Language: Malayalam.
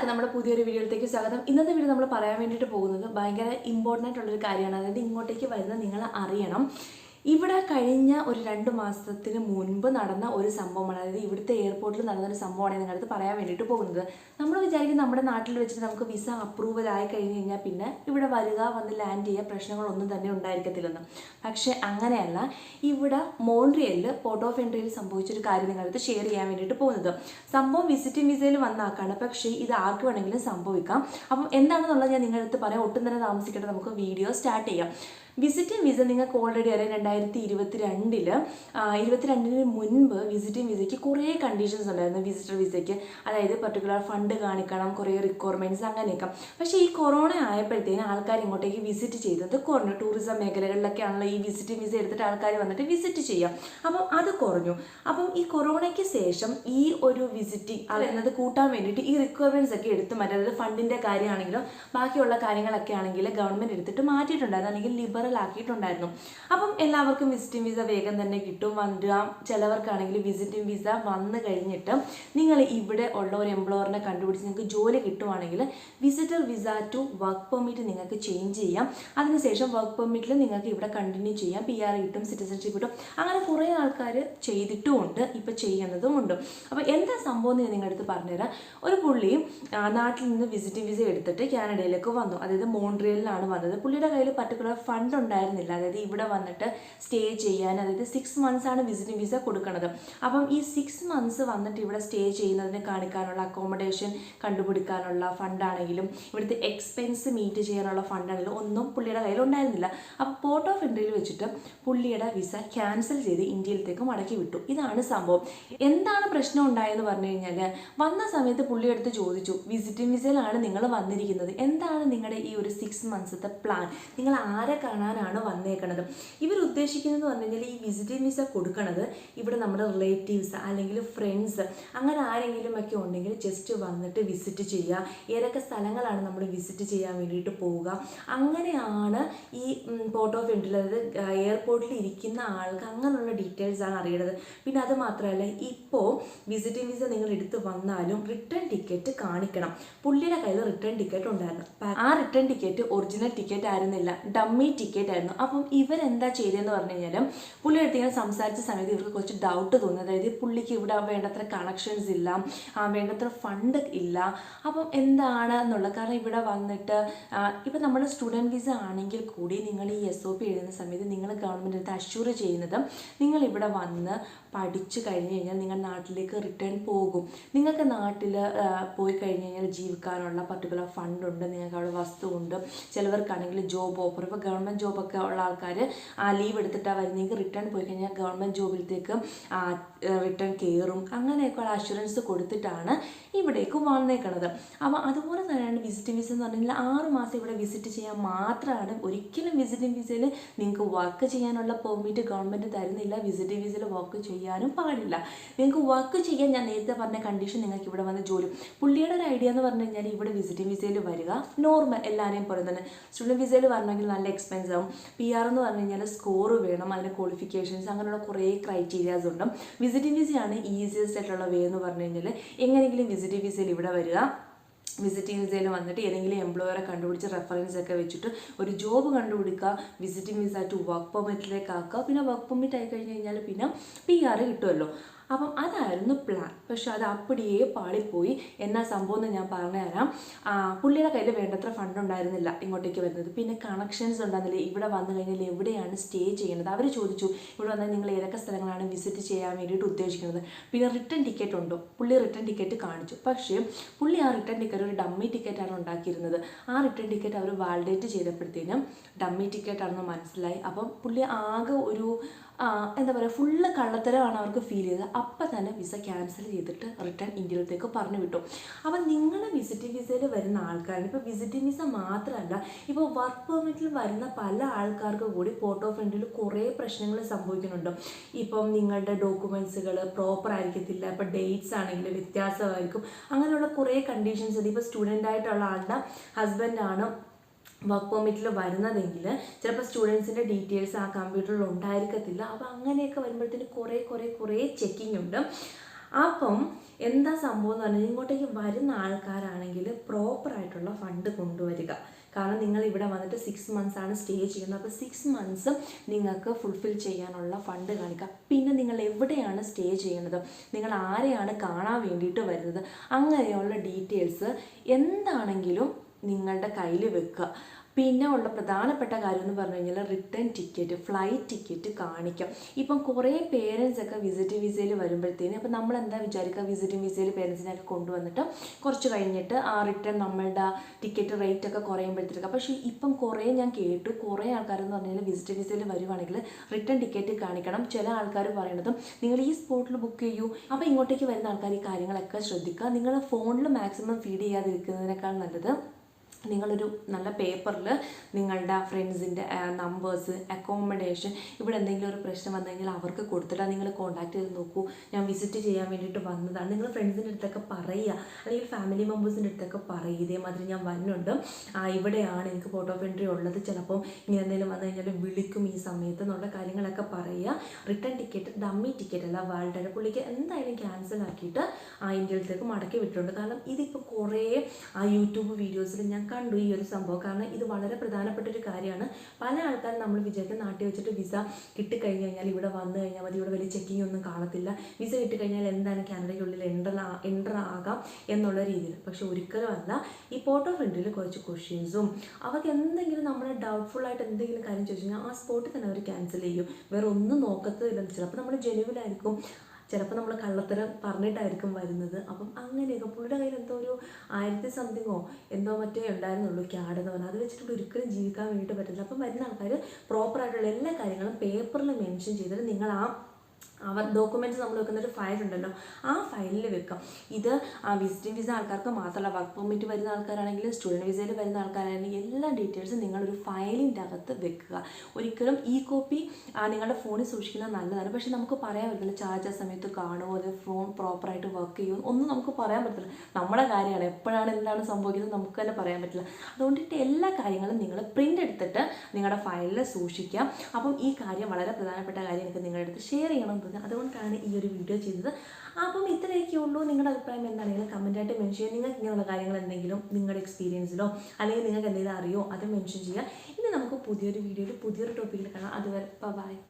എല്ലാവർക്കും നമ്മുടെ പുതിയൊരു വീഡിയോയിലേക്ക് സ്വാഗതം. ഇന്നത്തെ വീഡിയോ നമ്മൾ പറയാൻ വേണ്ടിയിട്ട് പോകുന്നത് ഭയങ്കര ഇമ്പോർട്ടന്റ് ആയിട്ടുള്ളൊരു കാര്യമാണ്. അതായത് ഇങ്ങോട്ടേക്ക് വരുന്നത് നിങ്ങൾ അറിയണം. ഇവിടെ കഴിഞ്ഞ ഒരു രണ്ട് മാസത്തിന് മുൻപ് നടന്ന ഒരു സംഭവമാണ്. അതായത് ഇവിടുത്തെ എയർപോർട്ടിൽ നടന്ന ഒരു സംഭവമാണ് നിങ്ങളടുത്ത് പറയാൻ വേണ്ടിയിട്ട് പോകുന്നത്. നമ്മൾ വിചാരിക്കും നമ്മുടെ നാട്ടിൽ വെച്ചിട്ട് നമുക്ക് വിസ അപ്രൂവൽ ആയി കഴിഞ്ഞ് കഴിഞ്ഞാൽ പിന്നെ ഇവിടെ വരിക വന്ന് ലാൻഡ് ചെയ്യുക പ്രശ്നങ്ങളൊന്നും തന്നെ ഉണ്ടായിരിക്കത്തില്ലെന്ന്. പക്ഷേ അങ്ങനെയല്ല. ഇവിടെ മോൺട്രിയലിൽ പോർട്ട് ഓഫ് എൻട്രിയിൽ സംഭവിച്ചൊരു കാര്യം നിങ്ങളടുത്ത് ഷെയർ ചെയ്യാൻ വേണ്ടിയിട്ട് പോകുന്നത്. സംഭവം വിസിറ്റിംഗ് വിസയിൽ വന്നാക്കാണ് പക്ഷേ ഇത് ആർക്ക് വേണമെങ്കിലും സംഭവിക്കാം. അപ്പം എന്താണെന്നുള്ളത് ഞാൻ നിങ്ങളടുത്ത് പറയാം. ഒട്ടും തന്നെ താമസിക്കട്ടെ നമുക്ക് വീഡിയോ സ്റ്റാർട്ട് ചെയ്യാം. വിസിറ്റിംഗ് വിസ നിങ്ങൾക്ക് ഓൾറെഡി അറിയാം രണ്ടായിരത്തി ഇരുപത്തി രണ്ടിൽ ഇരുപത്തിരണ്ടിന് മുൻപ് വിസിറ്റിംഗ് വിസയ്ക്ക് കുറേ കണ്ടീഷൻസ് ഉണ്ടായിരുന്നു. വിസിറ്റർ വിസയ്ക്ക് അതായത് പർട്ടിക്കുലർ ഫണ്ട് കാണിക്കണം കുറേ റിക്വയർമെന്റ്സ് അങ്ങനെയൊക്കെ. പക്ഷേ ഈ കൊറോണ ആയപ്പോഴത്തേന് ആൾക്കാർ ഇങ്ങോട്ടേക്ക് വിസിറ്റ് ചെയ്തത് കുറഞ്ഞു. ടൂറിസം മേഖലകളിലൊക്കെയാണല്ലോ ഈ വിസിറ്റിംഗ് വിസ എടുത്തിട്ട് ആൾക്കാർ വന്നിട്ട് വിസിറ്റ് ചെയ്യാം. അപ്പം അത് കുറഞ്ഞു. അപ്പം ഈ കൊറോണയ്ക്ക് ശേഷം ഈ ഒരു വിസിറ്റിംഗ് അതെന്നത് കൂട്ടാൻ വേണ്ടിയിട്ട് ഈ റിക്വയർമെന്റ്സ് ഒക്കെ എടുത്ത് മാറ്റി അതായത് ഫണ്ടിന്റെ കാര്യമാണെങ്കിലും ബാക്കിയുള്ള കാര്യങ്ങളൊക്കെ ആണെങ്കിൽ ഗവൺമെന്റ് എടുത്തിട്ട് മാറ്റിയിട്ടുണ്ടായിരുന്നു. അല്ലെങ്കിൽ ലിബറൽ ആക്കിയിട്ടുണ്ടായിരുന്നു അപ്പം എല്ലാവർക്കും വിസിറ്റിംഗ് വിസ വേഗം തന്നെ കിട്ടും. വരാം ചിലവർക്കാണെങ്കിൽ വിസിറ്റിംഗ് വിസ വന്നു കഴിഞ്ഞിട്ട് നിങ്ങൾ ഇവിടെ ഉള്ള ഒരു എംപ്ലോയറിനെ കണ്ടുപിടിച്ച് നിങ്ങൾക്ക് ജോലി കിട്ടുവാണെങ്കിൽ visitor visa to work permit നിങ്ങൾക്ക് ചേഞ്ച് ചെയ്യാം. അതിനുശേഷം വർക്ക് പെർമിറ്റിൽ നിങ്ങൾക്ക് ഇവിടെ കണ്ടിന്യൂ ചെയ്യാം. പി ആർ കിട്ടും സിറ്റിസൺഷിപ്പ് കിട്ടും. അങ്ങനെ കുറേ ആൾക്കാർ ചെയ്തിട്ടുമുണ്ട് ഇപ്പം ചെയ്യുന്നതുമുണ്ട് അപ്പോൾ എന്താ സംഭവം എന്ന് നിങ്ങളുടെ അടുത്ത് പറഞ്ഞുതരാം. ഒരു പുള്ളി നാട്ടിൽ നിന്ന് വിസിറ്റിംഗ് വിസ എടുത്തിട്ട് കാനഡയിലേക്ക് വന്നു. അതായത് മോൺട്രിയലിലാണ് വന്നത്. പുള്ളിയുടെ കയ്യിൽ പർട്ടിക്കുലർ ഫണ്ട് ഉണ്ടായിരുന്നില്ല അതായത് ഇവിടെ വന്നിട്ട് സ്റ്റേ ചെയ്യാൻ അതായത് സിക്സ് മന്ത്സ് ആണ് വിസിറ്റിംഗ് വിസ കൊടുക്കുന്നത് അപ്പം ഈ സിക്സ് മന്ത്സ് വന്നിട്ട് ഇവിടെ സ്റ്റേ ചെയ്യുന്നതിന് കാണിക്കാനുള്ള അക്കോമഡേഷൻ കണ്ടുപിടിക്കാനുള്ള ഫണ്ടാണെങ്കിലും ഇവിടുത്തെ എക്സ്പെൻസ് മീറ്റ് ചെയ്യാനുള്ള ഫണ്ടാണെങ്കിലും ഒന്നും പുള്ളിയുടെ കയ്യിൽ ഉണ്ടായിരുന്നില്ല. അപ്പോൾ പോർട്ട് ഓഫ് എൻട്രിയിൽ വെച്ചിട്ട് പുള്ളിയുടെ വിസ ക്യാൻസൽ ചെയ്ത് ഇന്ത്യയിലേക്ക് മടക്കി വിട്ടു. ഇതാണ് സംഭവം. എന്താണ് പ്രശ്നം ഉണ്ടായെന്ന് പറഞ്ഞു കഴിഞ്ഞാൽ വന്ന സമയത്ത് പുള്ളിയെടുത്ത് ചോദിച്ചു വിസിറ്റിംഗ് വിസയിലാണ് നിങ്ങൾ വന്നിരിക്കുന്നത്. എന്താണ് നിങ്ങളുടെ ഈ ഒരു സിക്സ് മന്ത്സത്തെ പ്ലാൻ നിങ്ങൾ ആരെ കാണാനാണ് വന്നേക്കുന്നത് ഇവർ ഉദ്ദേശിക്കുന്നത് പറഞ്ഞു കഴിഞ്ഞാൽ ഈ വിസിറ്റിംഗ് വിസ കൊടുക്കുന്നത് ഇവിടെ നമ്മുടെ റിലേറ്റീവ്സ് അല്ലെങ്കിൽ ഫ്രണ്ട്സ് അങ്ങനെ ആരെങ്കിലും ഒക്കെ ഉണ്ടെങ്കിൽ ജസ്റ്റ് വന്നിട്ട് വിസിറ്റ് ചെയ്യുക. ഏതൊക്കെ സ്ഥലങ്ങളാണ് നമ്മൾ വിസിറ്റ് ചെയ്യാൻ വേണ്ടിയിട്ട് പോവുക. അങ്ങനെയാണ് ഈ പോർട്ട് ഓഫ് എൻട്രിയിൽ അതായത് എയർപോർട്ടിൽ ഇരിക്കുന്ന ആൾക്ക് അങ്ങനെയുള്ള ഡീറ്റെയിൽസ് ആണ് അറിയേണ്ടത് പിന്നെ അത് മാത്രമല്ല ഇപ്പോൾ വിസിറ്റിംഗ് വിസ നിങ്ങൾ എടുത്ത് വന്നാലും റിട്ടേൺ ടിക്കറ്റ് കാണിക്കണം. പുള്ളിയുടെ കയ്യിൽ റിട്ടേൺ ടിക്കറ്റ് ഉണ്ടായിരുന്നു. ആ റിട്ടേൺ ടിക്കറ്റ് ഒറിജിനൽ ടിക്കറ്റ് ആയിരുന്നില്ല. ഡമ്മി ടിക്കറ്റ് ആയിരുന്നു. അപ്പം എന്താ ചെയ്തതെന്ന് പറഞ്ഞു കഴിഞ്ഞാൽ പുള്ളി അടുത്ത് ഇങ്ങനെ സംസാരിച്ച സമയത്ത് ഇവർക്ക് കുറച്ച് ഡൗട്ട് തോന്നി. അതായത് പുള്ളിക്ക് ഇവിടെ വേണ്ടത്ര കണക്ഷൻസ് ഇല്ല വേണ്ടത്ര ഫണ്ട് ഇല്ല. അപ്പം എന്താണ് എന്നുള്ളത് കാരണം ഇവിടെ വന്നിട്ട് ഇപ്പം നമ്മൾ സ്റ്റുഡന്റ് വിസ ആണെങ്കിൽ കൂടി നിങ്ങൾ ഈ എസ് ഒ പി എഴുതുന്ന സമയത്ത് നിങ്ങൾ ഗവൺമെന്റ് അടുത്ത് അഷ്യൂർ ചെയ്യുന്നത് നിങ്ങൾ ഇവിടെ വന്ന് പഠിച്ചു കഴിഞ്ഞ് കഴിഞ്ഞാൽ നിങ്ങൾ നാട്ടിലേക്ക് റിട്ടേൺ പോകും. നിങ്ങൾക്ക് നാട്ടിൽ പോയി കഴിഞ്ഞ് കഴിഞ്ഞാൽ ജീവിക്കാനുള്ള പർട്ടിക്കുലർ ഫണ്ടുണ്ട് നിങ്ങൾക്ക് അവിടെ വസ്തു ഉണ്ട്. ചിലവർക്കാണെങ്കിൽ ജോബ് ഓഫർ ഇപ്പോൾ ഗവൺമെന്റ് ജോബൊക്കെ ഉള്ള ആൾക്കാർ ആ ലീവ് എടുത്തിട്ടാണ് വരുന്നെങ്കിൽ റിട്ടേൺ പോയി കഴിഞ്ഞാൽ ഗവൺമെന്റ് ജോബിലത്തേക്ക് റിട്ടേൺ കയറും അങ്ങനെയൊക്കെയുള്ള അഷുറൻസ് കൊടുത്തിട്ടാണ് ഇവിടേക്ക് വന്നേക്കണത്. അപ്പോൾ അതുപോലെ തന്നെയാണ് വിസിറ്റിംഗ് വിസ എന്ന് പറഞ്ഞാൽ ആറ് മാസം ഇവിടെ വിസിറ്റ് ചെയ്യാൻ മാത്രമാണ് ഒരിക്കലും വിസിറ്റിംഗ് വിസയിൽ നിങ്ങൾക്ക് വർക്ക് ചെയ്യാനുള്ള പെർമിറ്റ് ഗവൺമെന്റ് തരുന്നില്ല വിസിറ്റിംഗ് വിസയിൽ വർക്ക് ചെയ്യാനും പാടില്ല. നിങ്ങൾക്ക് വർക്ക് ചെയ്യാൻ ഞാൻ നേരത്തെ പറഞ്ഞ കണ്ടീഷൻ നിങ്ങൾക്ക് ഇവിടെ വന്ന് ജോലി. പുള്ളിയുടെ ഒരു ഐഡിയ എന്ന് പറഞ്ഞു കഴിഞ്ഞാൽ ഇവിടെ വിസിറ്റിംഗ് വിസയിൽ വരിക നോർമൽ എല്ലാവരെയും പോലെ തന്നെ. സ്റ്റുഡന്റ് വിസയിൽ വരണമെങ്കിൽ നല്ല എക്സ്പെൻസ് ആവും പി ആർ എന്ന് പറഞ്ഞു കഴിഞ്ഞാൽ സ്കോർ വേണം അതിന്റെ ക്വാളിഫിക്കേഷൻസ് അങ്ങനെയുള്ള കുറേ ക്രൈറ്റീരിയാസ് ഉണ്ട്. വിസിറ്റിംഗ് വിസയാണ് ഈസിയസ്റ്റ് ആയിട്ടുള്ള വേ എന്ന് പറഞ്ഞു കഴിഞ്ഞാൽ എങ്ങനെയെങ്കിലും വിസിറ്റിംഗ് വിസയിൽ ഇവിടെ വരിക. വിസിറ്റിംഗ് വിസയിൽ വന്നിട്ട് ഏതെങ്കിലും എംപ്ലോയറെ കണ്ടുപിടിച്ച് റെഫറൻസ് ഒക്കെ വെച്ചിട്ട് ഒരു ജോബ് കണ്ടുപിടിക്കുക വിസിറ്റിംഗ് വിസ ടു വർക്ക് പെർമിറ്റിലേക്ക് ആക്കുക. പിന്നെ വർക്ക് പെർമിറ്റ് ആയി കഴിഞ്ഞ് കഴിഞ്ഞാൽ പിന്നെ പി ആർ കിട്ടുമല്ലോ അപ്പം അതായിരുന്നു പ്ലാൻ പക്ഷെ അത് അപ്പടിയേ പാളിപ്പോയി. എന്നാ സംഭവം എന്ന് ഞാൻ പറഞ്ഞുതരാം. തരാം പുള്ളിയുടെ കയ്യിൽ വേണ്ടത്ര ഫണ്ട് ഉണ്ടായിരുന്നില്ല ഇങ്ങോട്ടേക്ക് വരുന്നത്. പിന്നെ കണക്ഷൻസ് ഉണ്ടായിരുന്നില്ല ഇവിടെ വന്നു കഴിഞ്ഞാൽ എവിടെയാണ് സ്റ്റേ ചെയ്യുന്നത് അവർ ചോദിച്ചു ഇവിടെ വന്നാൽ നിങ്ങൾ ഏതൊക്കെ സ്ഥലങ്ങളാണ് വിസിറ്റ് ചെയ്യാൻ വേണ്ടിയിട്ട് ഉദ്ദേശിക്കുന്നത്? പിന്നെ റിട്ടേൺ ടിക്കറ്റ് ഉണ്ടോ? പുള്ളി റിട്ടേൺ ടിക്കറ്റ് കാണിച്ചു. പക്ഷേ പുള്ളി ആ റിട്ടേൺ ടിക്കറ്റ് ഒരു ഡമ്മി ടിക്കറ്റാണ് ഉണ്ടാക്കിയിരുന്നത്. ആ റിട്ടേൺ ടിക്കറ്റ് അവർ വാലിഡേറ്റ് ചെയ്തപ്പോഴത്തേനും ഡമ്മി ടിക്കറ്റ് ആണെന്ന് മനസ്സിലായി. അപ്പം പുള്ളി ആകെ ഒരു എന്താ പറയുക ഫുള്ള് കള്ളത്തരമാണ് അവർക്ക് ഫീൽ ചെയ്തത്. അപ്പം തന്നെ വിസ ക്യാൻസൽ ചെയ്തിട്ട് റിട്ടേൺ ഇന്ത്യയിലത്തേക്ക് പറഞ്ഞു വിട്ടു. അപ്പം നിങ്ങൾ വിസിറ്റിംഗ് വിസയിൽ വരുന്ന ആൾക്കാരാണ്. ഇപ്പോൾ വിസിറ്റിംഗ് വിസ മാത്രമല്ല ഇപ്പോൾ വർക്ക് പെർമിറ്റിൽ വരുന്ന പല ആൾക്കാർക്ക് കൂടി പോർട്ട് ഓഫ് കുറേ പ്രശ്നങ്ങൾ സംഭവിക്കുന്നുണ്ട്. ഇപ്പം നിങ്ങളുടെ ഡോക്യുമെൻസുകൾ പ്രോപ്പർ ആയിരിക്കത്തില്ല. ഇപ്പോൾ ഡേറ്റ്സ് ആണെങ്കിൽ വ്യത്യാസമായിരിക്കും. അങ്ങനെയുള്ള കുറേ കണ്ടീഷൻസ് ഇപ്പോൾ സ്റ്റുഡന്റ് ആയിട്ടുള്ള ആളുടെ ഹസ്ബൻഡാണ് വർക്ക് പെർമിറ്റിൽ വരുന്നതെങ്കിൽ ചിലപ്പോൾ സ്റ്റുഡൻസിന്റെ ഡീറ്റെയിൽസ് ആ കമ്പ്യൂട്ടറിൽ ഉണ്ടായിരിക്കത്തില്ല. അപ്പോൾ അങ്ങനെയൊക്കെ വരുമ്പോഴത്തേന് കുറേ കുറേ കുറേ ചെക്കിംഗ് ഉണ്ട്. അപ്പം എന്താ സംഭവം എന്ന് പറഞ്ഞാൽ ഇങ്ങോട്ടേക്ക് വരുന്ന ആൾക്കാരാണെങ്കിൽ പ്രോപ്പറായിട്ടുള്ള ഫണ്ട് കൊണ്ടുവരിക. കാരണം നിങ്ങൾ ഇവിടെ വന്നിട്ട് സിക്സ് മന്ത്സ് ആണ് സ്റ്റേ ചെയ്യുന്നത്. അപ്പോൾ സിക്സ് മന്ത്സ് നിങ്ങൾക്ക് ഫുൾഫിൽ ചെയ്യാനുള്ള ഫണ്ട് കാണിക്കുക പിന്നെ നിങ്ങൾ എവിടെയാണ് സ്റ്റേ ചെയ്യുന്നത്? നിങ്ങൾ ആരെയാണ് കാണാൻ വേണ്ടിയിട്ട് വരുന്നത്? അങ്ങനെയുള്ള ഡീറ്റെയിൽസ് എന്താണെങ്കിലും നിങ്ങളുടെ കയ്യിൽ വെക്കുക. പിന്നെ ഉള്ള പ്രധാനപ്പെട്ട കാര്യം എന്ന് പറഞ്ഞു കഴിഞ്ഞാൽ റിട്ടേൺ ടിക്കറ്റ് ഫ്ലൈറ്റ് ടിക്കറ്റ് കാണിക്കാം. ഇപ്പം കുറേ പേരൻസ് ഒക്കെ വിസിറ്റ് വിസയിൽ വരുമ്പോഴത്തേന് അപ്പം നമ്മൾ എന്താ വിചാരിക്കുക വിസിറ്റ് വിസയിൽ പേരൻസിനെയൊക്കെ കൊണ്ടുവന്നിട്ട് കുറച്ച് കഴിഞ്ഞിട്ട് ആ റിട്ടേൺ നമ്മളുടെ ടിക്കറ്റ് റേറ്റ് ഒക്കെ കുറയുമ്പോഴത്തേക്ക്. പക്ഷേ ഇപ്പം കുറേ ഞാൻ കേട്ടു. കുറേ ആൾക്കാരെന്ന് പറഞ്ഞാൽ വിസിറ്റ് വിസയിൽ വരുവാണെങ്കിൽ റിട്ടേൺ ടിക്കറ്റ് കാണിക്കണം. ചില ആൾക്കാർ പറയണതും നിങ്ങൾ ഈ സ്പോട്ടിൽ ബുക്ക് ചെയ്യൂ. അപ്പോൾ ഇങ്ങോട്ടേക്ക് വരുന്ന ആൾക്കാർ ഈ കാര്യങ്ങളൊക്കെ ശ്രദ്ധിക്കുക. നിങ്ങൾ ഫോണിൽ മാക്സിമം ഫീഡ് ചെയ്യാതിരിക്കുന്നതിനേക്കാൾ നല്ലത് നിങ്ങളൊരു നല്ല പേപ്പറിൽ നിങ്ങളുടെ ഫ്രണ്ട്സിന്റെ നമ്പേഴ്സ് അക്കോമഡേഷൻ ഇവിടെ എന്തെങ്കിലും ഒരു പ്രശ്നം വന്നെങ്കിൽ അവർക്ക് കൊടുത്തിട്ട് നിങ്ങൾ കോൺടാക്ട് ചെയ്ത് നോക്കൂ. ഞാൻ വിസിറ്റ് ചെയ്യാൻ വേണ്ടിയിട്ട് വന്നതാണ്. നിങ്ങൾ ഫ്രണ്ട്സിന്റെ അടുത്തൊക്കെ പറയുക. അല്ലെങ്കിൽ ഫാമിലി മെമ്പേഴ്സിന്റെ അടുത്തൊക്കെ പറയുക. ഇതേമാതിരി ഞാൻ വന്നുണ്ട് ആ, ഇവിടെയാണ് എനിക്ക് ഫോട്ടോ എൻട്രി ഉള്ളത്. ചിലപ്പോൾ ഇങ്ങനെ എന്തെങ്കിലും വന്നു കഴിഞ്ഞാൽ വിളിക്കും ഈ സമയത്ത് എന്നുള്ള കാര്യങ്ങളൊക്കെ പറയുക. റിട്ടേൺ ടിക്കറ്റ് ഡമ്മി ടിക്കറ്റ് അല്ല വാൾട്ടയുടെ പുള്ളിക്ക് എന്തായാലും ക്യാൻസൽ ആക്കിയിട്ട് ഇന്ത്യയിലത്തേക്ക് മടക്കി വിട്ടിട്ടുണ്ട്. കാരണം ഇതിപ്പോൾ കുറേ ആ യൂട്യൂബ് വീഡിയോസിൽ ഞാൻ കണ്ടു ഈ ഒരു സംഭവം. കാരണം ഇത് വളരെ പ്രധാനപ്പെട്ട ഒരു കാര്യമാണ്. പല ആൾക്കാരും നമ്മൾ വിചാരിക്കും നാട്ടിൽ വെച്ചിട്ട് വിസ കിട്ടിക്കഴിഞ്ഞ് കഴിഞ്ഞാൽ ഇവിടെ വന്നു കഴിഞ്ഞാൽ മതി. ഇവിടെ വലിയ ചെക്കിംഗ് ഒന്നും കാണത്തില്ല. വിസ കിട്ടിക്കഴിഞ്ഞാൽ എന്താണ് കാനഡയ്ക്കുള്ളിൽ എന്റർ എന്റർ ആകാം എന്നുള്ള രീതിയിൽ. പക്ഷെ ഒരിക്കലും അല്ല. ഈ ഫോട്ടോ ഫ്രണ്ടിൽ കുറച്ച് ക്വസ്റ്റ്യൻസും അവർക്ക് എന്തെങ്കിലും നമ്മളെ ഡൗട്ട്ഫുൾ ആയിട്ട് എന്തെങ്കിലും കാര്യം ചോദിച്ചു കഴിഞ്ഞാൽ ആ സ്പോട്ടിൽ തന്നെ അവർ ക്യാൻസൽ ചെയ്യും. വേറെ ഒന്നും നോക്കത്തില്ല. അപ്പോൾ നമ്മൾ ജെനുവിനായിരിക്കും ചിലപ്പോൾ നമ്മൾ കള്ളത്തരം പറഞ്ഞിട്ടായിരിക്കും വരുന്നത്. അപ്പം അങ്ങനെയൊക്കെ പുള്ളിയുടെ കയ്യിൽ എന്തോ ഒരു ആയിരത്തി സംതിങ്ങോ എന്തോ മറ്റേ ഉണ്ടായിരുന്നുള്ളൂ ക്യാഡ് എന്ന് പറഞ്ഞാൽ അത് വെച്ചിട്ട് ഒരിക്കലും ജീവിക്കാൻ വേണ്ടിയിട്ട് പറ്റില്ല അപ്പം വരുന്ന ആൾക്കാർ പ്രോപ്പറായിട്ടുള്ള എല്ലാ കാര്യങ്ങളും പേപ്പറിൽ മെൻഷൻ ചെയ്തിട്ട് നിങ്ങൾ ആ അവർ ഡോക്യുമെന്റ്സ് നമ്മൾ വെക്കുന്ന ഒരു ഫയൽ ഉണ്ടല്ലോ ആ ഫയലിൽ വെക്കാം. ഇത് വിസിറ്റിംഗ് വിസ ആൾക്കാർക്ക് മാത്രമല്ല വർക്ക് പെർമിറ്റ് വരുന്ന ആൾക്കാരാണെങ്കിലും സ്റ്റുഡന്റ് വിസയിൽ വരുന്ന ആൾക്കാരാണെങ്കിലും എല്ലാ ഡീറ്റെയിൽസും നിങ്ങളൊരു ഫയലിന്റെ അകത്ത് വെക്കുക. ഒരിക്കലും ഈ കോപ്പി നിങ്ങളുടെ ഫോണിൽ സൂക്ഷിക്കുന്നത് നല്ലതാണ്. പക്ഷേ നമുക്ക് പറയാൻ പറ്റില്ല ചാർജ് ആ സമയത്ത് കാണുമോ അത് ഫോൺ പ്രോപ്പറായിട്ട് വർക്ക് ചെയ്യുമോ ഒന്നും നമുക്ക് പറയാൻ പറ്റില്ല നമ്മുടെ കാര്യമാണ് എപ്പോഴാണ് എന്താണ് സംഭവിക്കുന്നത് നമുക്ക് തന്നെ പറയാൻ പറ്റില്ല. അതുകൊണ്ടിട്ട് എല്ലാ കാര്യങ്ങളും നിങ്ങൾ പ്രിന്റ് എടുത്തിട്ട് നിങ്ങളുടെ ഫയലിൽ സൂക്ഷിക്കാം. അപ്പം ഈ കാര്യം വളരെ പ്രധാനപ്പെട്ട കാര്യം എനിക്ക് നിങ്ങളുടെ അടുത്ത് ഷെയർ ചെയ്യണം തോന്നി അതുകൊണ്ടാണ് ഈ ഒരു വീഡിയോ ചെയ്തത്. അപ്പം ഇത്രയൊക്കെ ഉള്ളൂ. നിങ്ങളുടെ അഭിപ്രായം എന്താണെങ്കിലും കമന്റായിട്ട് മെൻഷൻ ചെയ്യുക. നിങ്ങൾക്ക് ഇങ്ങനെയുള്ള കാര്യങ്ങൾ എന്തെങ്കിലും നിങ്ങളുടെ എക്സ്പീരിയൻസിലോ അല്ലെങ്കിൽ നിങ്ങൾക്ക് എന്തെങ്കിലും അറിയോ അത് മെൻഷൻ ചെയ്യുക. ഇനി നമുക്ക് പുതിയൊരു വീഡിയോയിൽ പുതിയൊരു ടോപ്പിക്കിൽ കാണാം. അതുവരെ ബൈ